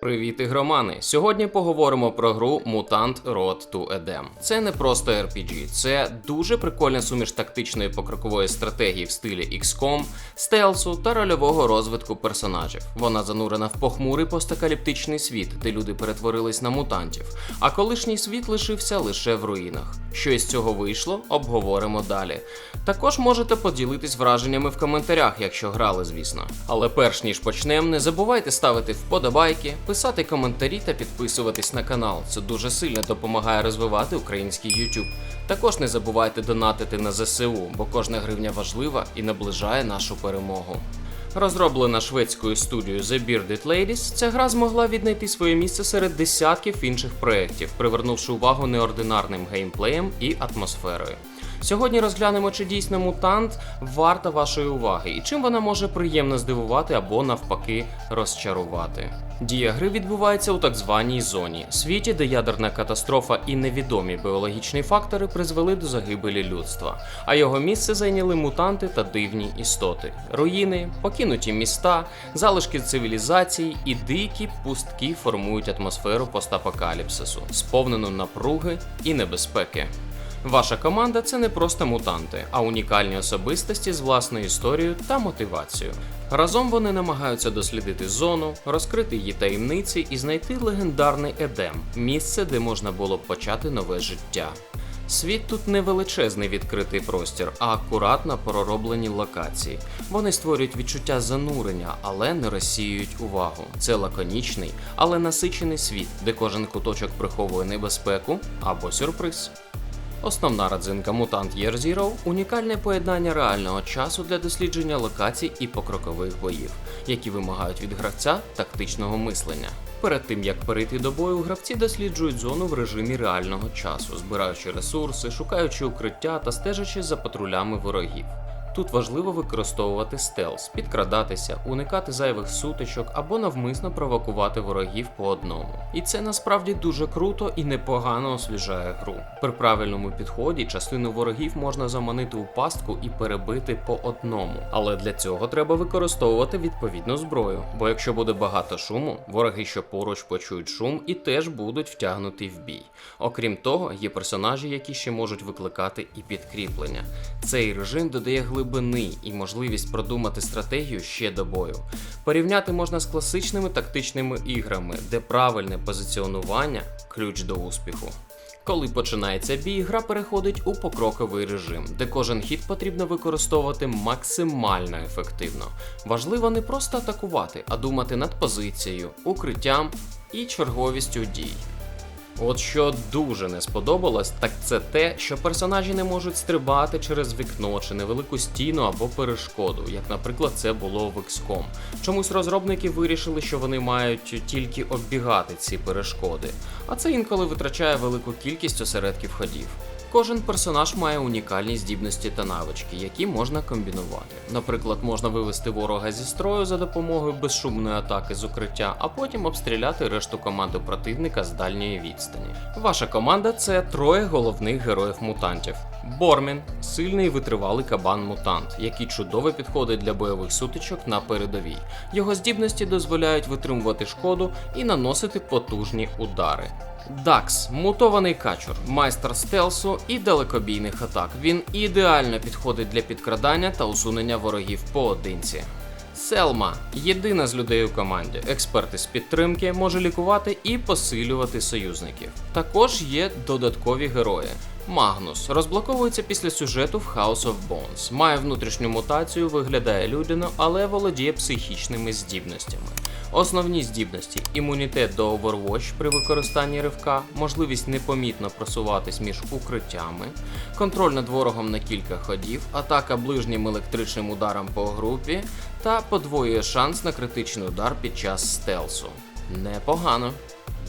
Привіт, ігромани! Сьогодні поговоримо про гру Mutant Road to Edem. Це не просто RPG, це дуже прикольна суміш тактичної покрокової стратегії в стилі XCOM, стелсу та рольового розвитку персонажів. Вона занурена в похмурий постакаліптичний світ, де люди перетворились на мутантів, а колишній світ лишився лише в руїнах. Що із цього вийшло, обговоримо далі. Також можете поділитись враженнями в коментарях, якщо грали, звісно. Але перш ніж почнемо, не забувайте ставити вподобайки, писати коментарі та підписуватись на канал. Це дуже сильно допомагає розвивати український YouTube. Також не забувайте донатити на ЗСУ, бо кожна гривня важлива і наближає нашу перемогу. Розроблена шведською студією The Bearded Ladies, ця гра змогла віднайти своє місце серед десятків інших проєктів, привернувши увагу неординарним геймплеєм і атмосферою. Сьогодні розглянемо, чи дійсно мутант варта вашої уваги і чим вона може приємно здивувати або навпаки розчарувати. Дія гри відбувається у так званій зоні світі, де ядерна катастрофа і невідомі біологічні фактори призвели до загибелі людства, а його місце зайняли мутанти та дивні істоти, руїни, покинуті міста, залишки цивілізацій і дикі пустки формують атмосферу постапокаліпсису, сповнену напруги і небезпеки. Ваша команда це не просто мутанти, а унікальні особистості з власною історією та мотивацією. Разом вони намагаються дослідити зону, розкрити її таємниці і знайти легендарний Едем місце, де можна було б почати нове життя. Світ тут не величезний відкритий простір, а акуратно пророблені локації. Вони створюють відчуття занурення, але не розсіюють увагу. Це лаконічний, але насичений світ, де кожен куточок приховує небезпеку або сюрприз. Основна родзинка Mutant Year Zero – унікальне поєднання реального часу для дослідження локацій і покрокових боїв, які вимагають від гравця тактичного мислення. Перед тим як перейти до бою, гравці досліджують зону в режимі реального часу, збираючи ресурси, шукаючи укриття та стежачи за патрулями ворогів. Тут важливо використовувати стелс, підкрадатися, уникати зайвих сутичок або навмисно провокувати ворогів по одному. І це насправді дуже круто і непогано освіжає гру. При правильному підході частину ворогів можна заманити у пастку і перебити по одному. Але для цього треба використовувати відповідну зброю. Бо якщо буде багато шуму, вороги, що поруч почують шум і теж будуть втягнуті в бій. Окрім того, є персонажі, які ще можуть викликати і підкріплення. Цей режим додає глибини і можливість продумати стратегію ще до бою. Порівняти можна з класичними тактичними іграми, де правильне позиціонування ключ до успіху. Коли починається бій, гра переходить у покроковий режим, де кожен хід потрібно використовувати максимально ефективно. Важливо не просто атакувати, а думати над позицією, укриттям і черговістю дій. От що дуже не сподобалось, так це те, що персонажі не можуть стрибати через вікно чи невелику стіну або перешкоду, як, наприклад, це було в XCOM. Чомусь розробники вирішили, що вони мають тільки оббігати ці перешкоди, а це інколи витрачає велику кількість осередків ходів. Кожен персонаж має унікальні здібності та навички, які можна комбінувати. Наприклад, можна вивести ворога зі строю за допомогою безшумної атаки з укриття, а потім обстріляти решту команди противника з дальньої відстані. Ваша команда це троє головних героїв мутантів. Бормін сильний витривалий кабан-мутант, який чудово підходить для бойових сутичок на передовій. Його здібності дозволяють витримувати шкоду і наносити потужні удари. Дакс мутований качур, майстер стелсу і далекобійних атак. Він ідеально підходить для підкрадання та усунення ворогів поодинці. Селма єдина з людей у команді. Експерт із підтримки може лікувати і посилювати союзників. Також є додаткові герої. Магнус розблоковується після сюжету в House of Bones. Має внутрішню мутацію, виглядає людяно, але володіє психічними здібностями. Основні здібності: імунітет до Overwatch при використанні ривка, можливість непомітно просуватись між укриттями, контроль над ворогом на кілька ходів, атака ближнім електричним ударом по групі та подвоює шанс на критичний удар під час стелсу. Непогано.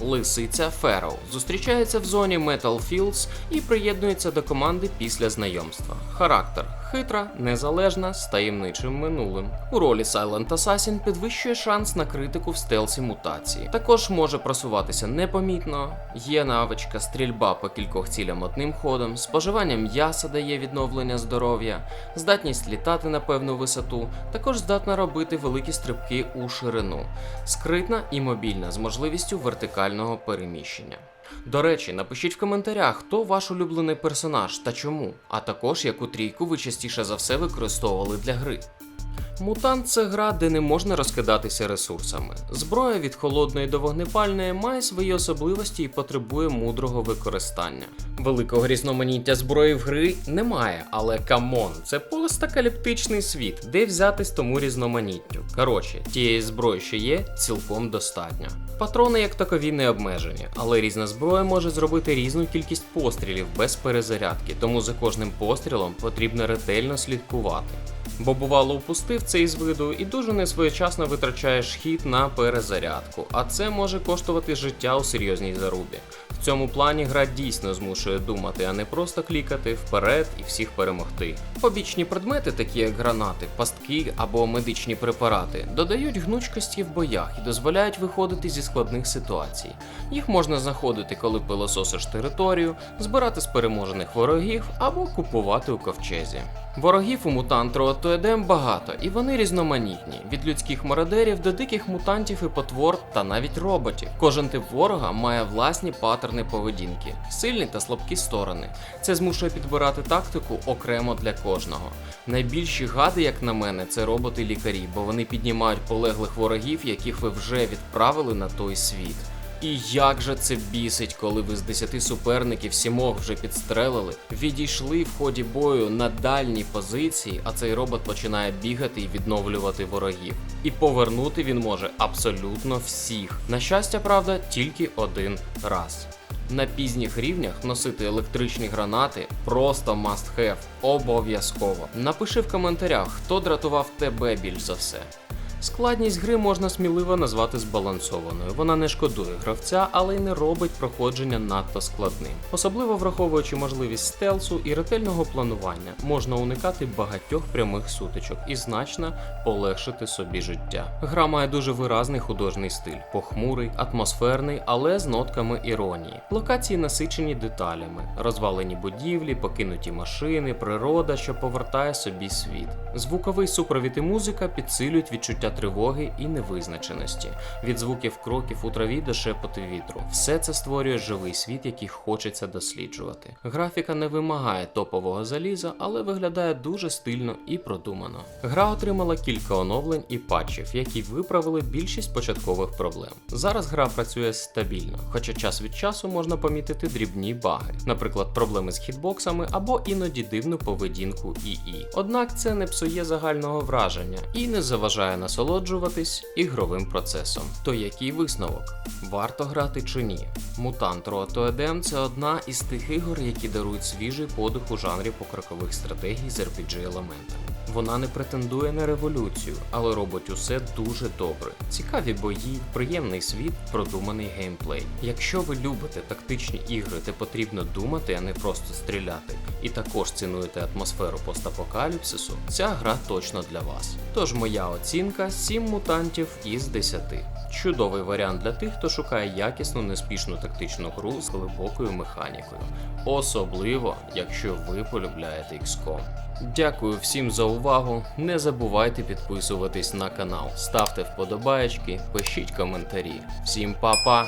Лисиця Феро зустрічається в зоні Metal Fields і приєднується до команди після знайомства. Характер Хитра, незалежна, з таємничим минулим. У ролі Silent Assassin підвищує шанс на критику в стелсі мутації. Також може просуватися непомітно, є навичка стрільба по кількох цілям одним ходом, споживання м'яса дає відновлення здоров'я, здатність літати на певну висоту, також здатна робити великі стрибки у ширину, скритна і мобільна з можливістю вертикального переміщення. До речі, напишіть в коментарях, хто ваш улюблений персонаж та чому, а також яку трійку ви частіше за все використовували для гри. Мутант це гра, де не можна розкидатися ресурсами. Зброя від холодної до вогнепальної має свої особливості і потребує мудрого використання. Великого різноманіття зброї в гри немає, але камон, це постакаліптичний світ, де взятись тому різноманіттю. Коротше, тієї зброї, що є, цілком достатньо. Патрони як такові не обмежені, але різна зброя може зробити різну кількість пострілів без перезарядки, тому за кожним пострілом потрібно ретельно слідкувати. Бо бувало упустив цей з виду і дуже несвоєчасно витрачаєш хід на перезарядку, а це може коштувати життя у серйозній зарубі. В цьому плані гра дійсно змушує думати, а не просто клікати вперед і всіх перемогти. Побічні предмети, такі як гранати, пастки або медичні препарати, додають гнучкості в боях і дозволяють виходити зі складних ситуацій. Їх можна знаходити, коли пилососиш територію, збирати з переможених ворогів або купувати у ковчезі. Ворогів у мутант Road багато, і вони різноманітні від людських мародерів до диких мутантів і потвор та навіть роботів. Кожен тип ворога має власні паттерни поведінки, сильні та слабкі сторони. Це змушує підбирати тактику окремо для кожного. Найбільші гади, як на мене, це роботи-лікарі, бо вони піднімають полеглих ворогів, яких ви вже відправили на той світ. І як же це бісить, коли ви з 10 суперників сімох вже підстрелили, відійшли в ході бою на дальній позиції, а цей робот починає бігати і відновлювати ворогів. І повернути він може абсолютно всіх. На щастя, правда, тільки один раз. На пізніх рівнях носити електричні гранати просто must have, обов'язково. Напиши в коментарях, хто дратував тебе більш за все. Складність гри можна сміливо назвати збалансованою. Вона не шкодує гравця, але й не робить проходження надто складним. Особливо враховуючи можливість стелсу і ретельного планування, можна уникати багатьох прямих сутичок і значно полегшити собі життя. Гра має дуже виразний художній стиль, похмурий, атмосферний, але з нотками іронії. Локації насичені деталями, розвалені будівлі, покинуті машини, природа, що повертає собі світ. Звуковий супровід і музика підсилюють відчуття тривоги і невизначеності, від звуків кроків у траві до шепоту вітру. Все це створює живий світ, який хочеться досліджувати. Графіка не вимагає топового заліза, але виглядає дуже стильно і продумано. Гра отримала кілька оновлень і патчів, які виправили більшість початкових проблем. Зараз гра працює стабільно, хоча час від часу можна помітити дрібні баги, наприклад, проблеми з хітбоксами або іноді дивну поведінку ІІ. Однак це не псує загального враження і не заважає насолоджуватись ігровим процесом. То який висновок? Варто грати чи ні? Мутант to – це одна із тих ігор, які дарують свіжий подих у жанрі покрокових стратегій з RPG елементами. Вона не претендує на революцію, але робить усе дуже добре. Цікаві бої, приємний світ, продуманий геймплей. Якщо ви любите тактичні ігри, де потрібно думати, а не просто стріляти, і також цінуєте атмосферу постапокаліпсису, ця гра точно для вас. Тож моя оцінка 7 мутантів із 10. Чудовий варіант для тих, хто шукає якісну неспішну тактичну гру з глибокою механікою, особливо якщо ви полюбляєте XCOM. Дякую всім за увагу. Не забувайте підписуватись на канал, ставте вподобаєчки, пишіть коментарі. Всім па-па!